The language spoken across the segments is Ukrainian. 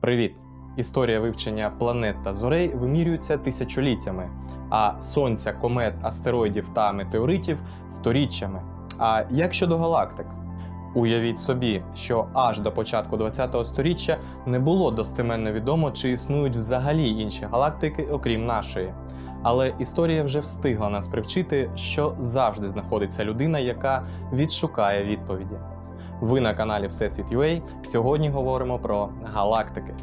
Привіт! Історія вивчення планет та зорей вимірюється тисячоліттями, а сонця, комет, астероїдів та метеоритів сторіччями. А як щодо галактик? Уявіть собі, що аж до початку ХХ століття не було достеменно відомо, чи існують взагалі інші галактики, окрім нашої. Але історія вже встигла нас привчити, що завжди знаходиться людина, яка відшукає відповіді. Ви на каналі Всесвіт. Сьогодні говоримо про галактики.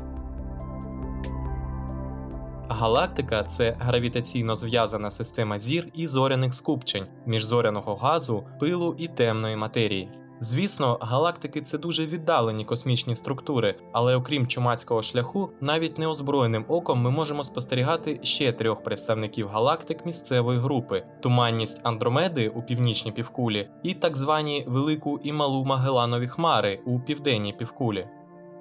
Галактика це гравітаційно зв'язана система зір і зоряних скупчень міжзоряного газу, пилу і темної матерії. Звісно, галактики це дуже віддалені космічні структури, але окрім чумацького шляху, навіть неозброєним оком ми можемо спостерігати ще трьох представників галактик місцевої групи: туманність Андромеди у північній півкулі і так звані Велику і Малу Магеланові хмари у південній півкулі.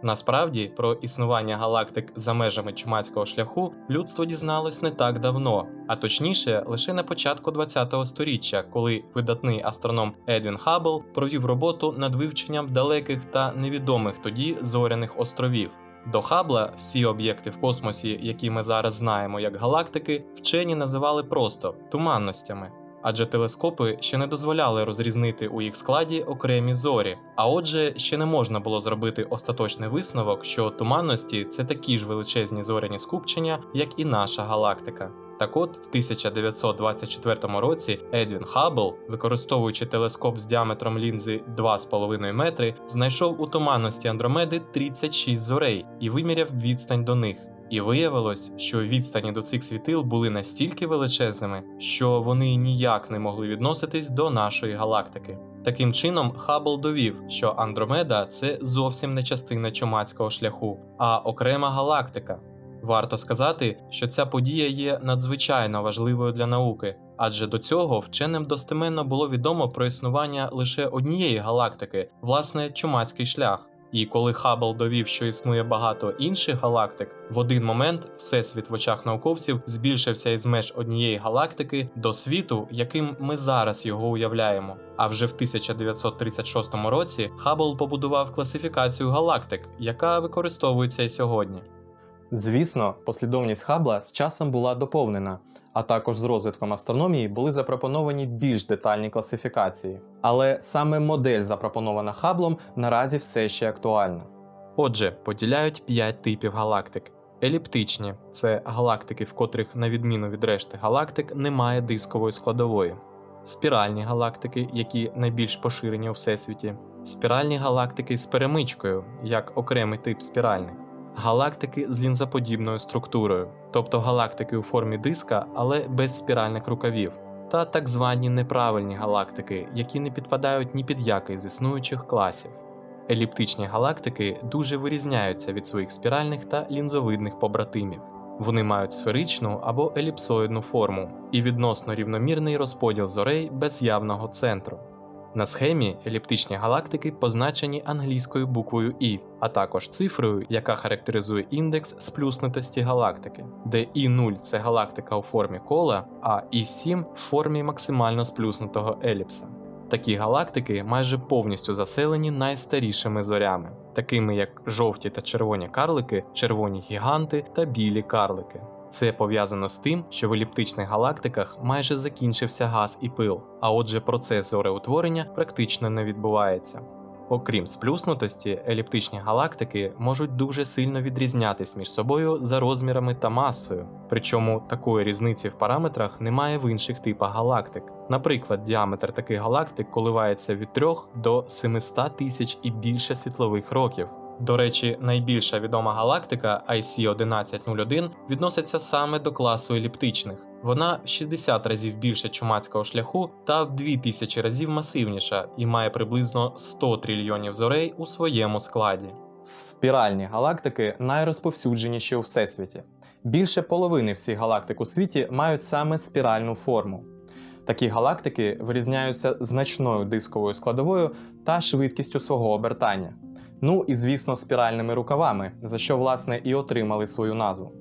Насправді про існування галактик за межами чумацького шляху людство дізналось не так давно, а точніше лише на початку ХХ століття, коли видатний астроном Едвін Хаббл провів роботу над вивченням далеких та невідомих тоді зоряних островів. До Хаббла всі об'єкти в космосі, які ми зараз знаємо як галактики, вчені називали просто туманностями адже телескопи ще не дозволяли розрізнити у їх складі окремі зорі. А отже, ще не можна було зробити остаточний висновок, що туманності це такі ж величезні зоряні скупчення, як і наша галактика. Так от, в 1924 році Едвін Хаббл, використовуючи телескоп з діаметром лінзи 2,5 метри, знайшов у туманності Андромеди 36 зорей і виміряв відстань до них. І виявилось, що відстані до цих світил були настільки величезними, що вони ніяк не могли відноситись до нашої галактики. Таким чином, Хаббл довів, що Андромеда це зовсім не частина чумацького шляху, а окрема галактика. Варто сказати, що ця подія є надзвичайно важливою для науки, адже до цього вченим достеменно було відомо про існування лише однієї галактики, власне, чумацький шлях. І коли Хаббл довів, що існує багато інших галактик, в один момент всесвіт в очах науковців збільшився із меж однієї галактики до світу, яким ми зараз його уявляємо. А вже в 1936 році Хаббл побудував класифікацію галактик, яка використовується і сьогодні. Звісно, послідовність Хаббла з часом була доповнена, а також з розвитком астрономії були запропоновані більш детальні класифікації. Але саме модель, запропонована Хабблом, наразі все ще актуальна. Отже, поділяють 5 типів галактик. Еліптичні це галактики, в котрих, на відміну від решти галактик, немає дискової складової, спіральні галактики, які найбільш поширені у всесвіті, спіральні галактики з перемичкою, як окремий тип спіральних, галактики з лінзоподібною структурою, тобто галактики у формі диска, але без спіральних рукавів, та так звані неправильні галактики, які не підпадають ні під який з існуючих класів. Еліптичні галактики дуже вирізняються від своїх спіральних та лінзовидних побратимів. Вони мають сферичну або еліпсоїдну форму і відносно рівномірний розподіл зорей без явного центру. На схемі еліптичні галактики позначені англійською буквою І, а також цифрою, яка характеризує індекс сплюснутості галактики, де І0 це галактика у формі кола, а І7 в формі максимально сплюснутого еліпса. Такі галактики майже повністю заселені найстарішими зорями, такими як жовті та червоні карлики, червоні гіганти та білі карлики. Це пов'язано з тим, що в еліптичних галактиках майже закінчився газ і пил, а отже, процес зореутворення практично не відбувається. Окрім сплюснутості, еліптичні галактики можуть дуже сильно відрізнятись між собою за розмірами та масою, причому такої різниці в параметрах немає в інших типах галактик. Наприклад, діаметр таких галактик коливається від 3 до 700 тисяч і більше світлових років. До речі, найбільша відома галактика IC1101 відноситься саме до класу еліптичних. Вона в 60 разів більше чумацького шляху та в 2000 разів масивніша і має приблизно 100 трильйонів зорей у своєму складі. Спіральні галактики найрозповсюдженіші у всесвіті. Більше половини всіх галактик у світі мають саме спіральну форму. Такі галактики вирізняються значною дисковою складовою та швидкістю свого обертання. Ну і звісно, спіральними рукавами, за що власне і отримали свою назву.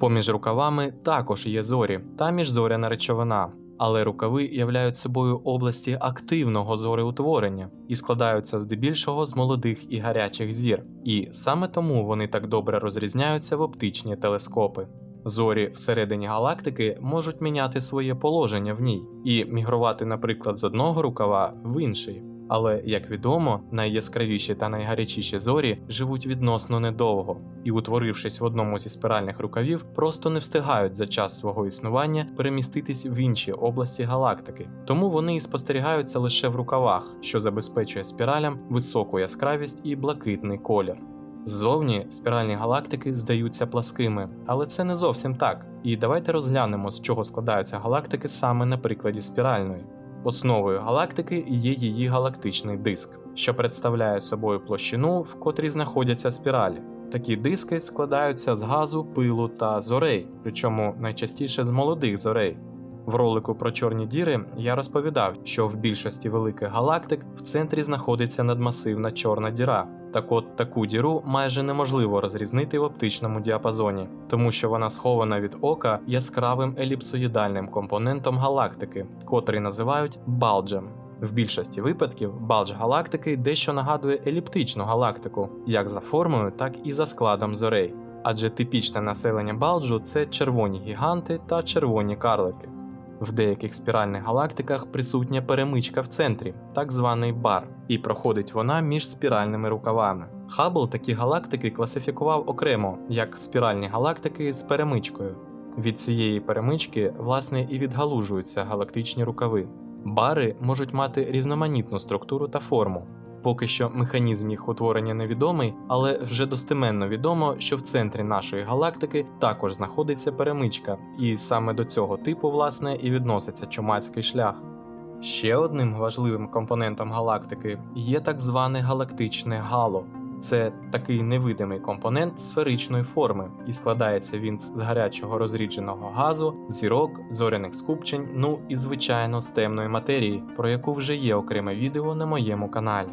Поміж рукавами також є зорі та міжзоряна речовина. але рукави являють собою області активного зореутворення і складаються здебільшого з молодих і гарячих зір, і саме тому вони так добре розрізняються в оптичні телескопи. Зорі всередині галактики можуть міняти своє положення в ній і мігрувати, наприклад, з одного рукава в інший. Але, як відомо, найяскравіші та найгарячіші зорі живуть відносно недовго і, утворившись в одному зі спіральних рукавів, просто не встигають за час свого існування переміститись в інші області галактики. Тому вони і спостерігаються лише в рукавах, що забезпечує спіралям високу яскравість і блакитний колір. Ззовні спіральні галактики здаються пласкими, але це не зовсім так. І давайте розглянемо, з чого складаються галактики саме на прикладі спіральної. Основою галактики є її галактичний диск, що представляє собою площину, в котрій знаходяться спіралі. Такі диски складаються з газу, пилу та зорей, причому найчастіше з молодих зорей. В ролику про чорні діри я розповідав, що в більшості великих галактик в центрі знаходиться надмасивна чорна діра. Так от таку діру майже неможливо розрізнити в оптичному діапазоні, тому що вона схована від ока яскравим еліпсоїдальним компонентом галактики, котрий називають балджем. В більшості випадків балдж галактики дещо нагадує еліптичну галактику, як за формою, так і за складом зорей. Адже типічне населення балджу це червоні гіганти та червоні карлики. В деяких спіральних галактиках присутня перемичка в центрі, так званий бар, і проходить вона між спіральними рукавами. Хаббл такі галактики класифікував окремо як спіральні галактики з перемичкою. Від цієї перемички, власне, і відгалужуються галактичні рукави. Бари можуть мати різноманітну структуру та форму. Поки що механізм їх утворення невідомий, але вже достеменно відомо, що в центрі нашої галактики також знаходиться перемичка, і саме до цього типу, власне, і відноситься чумацький шлях. Ще одним важливим компонентом галактики є так зване галактичне гало. Це такий невидимий компонент сферичної форми, і складається він з гарячого розрідженого газу, зірок, зоряних скупчень, ну і звичайно з темної матерії, про яку вже є окреме відео на моєму каналі.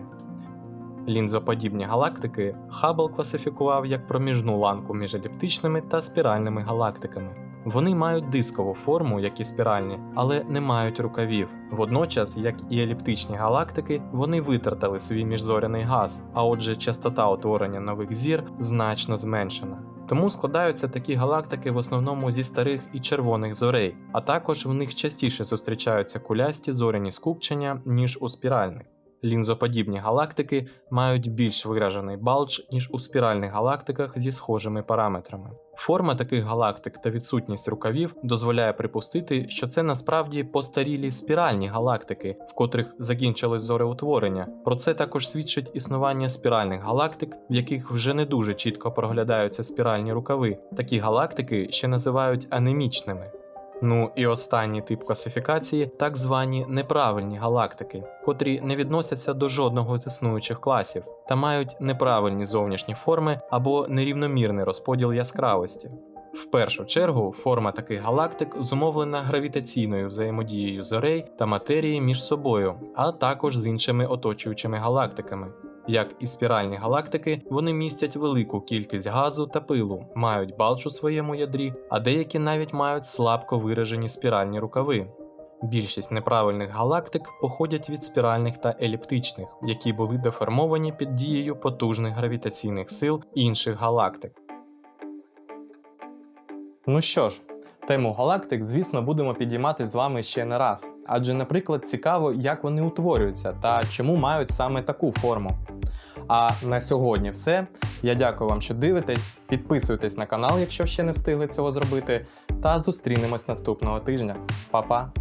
Лінзоподібні галактики Хаббл класифікував як проміжну ланку між еліптичними та спіральними галактиками. Вони мають дискову форму, як і спіральні, але не мають рукавів. Водночас, як і еліптичні галактики, вони витратили свій міжзоряний газ, а отже, частота утворення нових зір значно зменшена. Тому складаються такі галактики в основному зі старих і червоних зорей, а також в них частіше зустрічаються кулясті зоряні скупчення, ніж у спіральних. Лінзоподібні галактики мають більш виражений балдж, ніж у спіральних галактиках зі схожими параметрами. Форма таких галактик та відсутність рукавів дозволяє припустити, що це насправді постарілі спіральні галактики, в котрих закінчилось зореутворення. Про це також свідчить існування спіральних галактик, в яких вже не дуже чітко проглядаються спіральні рукави. Такі галактики ще називають анемічними. Ну і останній тип класифікації так звані неправильні галактики, котрі не відносяться до жодного з існуючих класів та мають неправильні зовнішні форми або нерівномірний розподіл яскравості. В першу чергу форма таких галактик зумовлена гравітаційною взаємодією зорей та матерії між собою, а також з іншими оточуючими галактиками. Як і спіральні галактики, вони містять велику кількість газу та пилу, мають балдж у своєму ядрі, а деякі навіть мають слабко виражені спіральні рукави. Більшість неправильних галактик походять від спіральних та еліптичних, які були деформовані під дією потужних гравітаційних сил інших галактик. Ну що ж, тему галактик, звісно, будемо підіймати з вами ще не раз. Адже, наприклад, цікаво, як вони утворюються та чому мають саме таку форму. А на сьогодні все. Я дякую вам, що дивитесь. Підписуйтесь на канал, якщо ще не встигли цього зробити. Та зустрінемось наступного тижня. Па-па!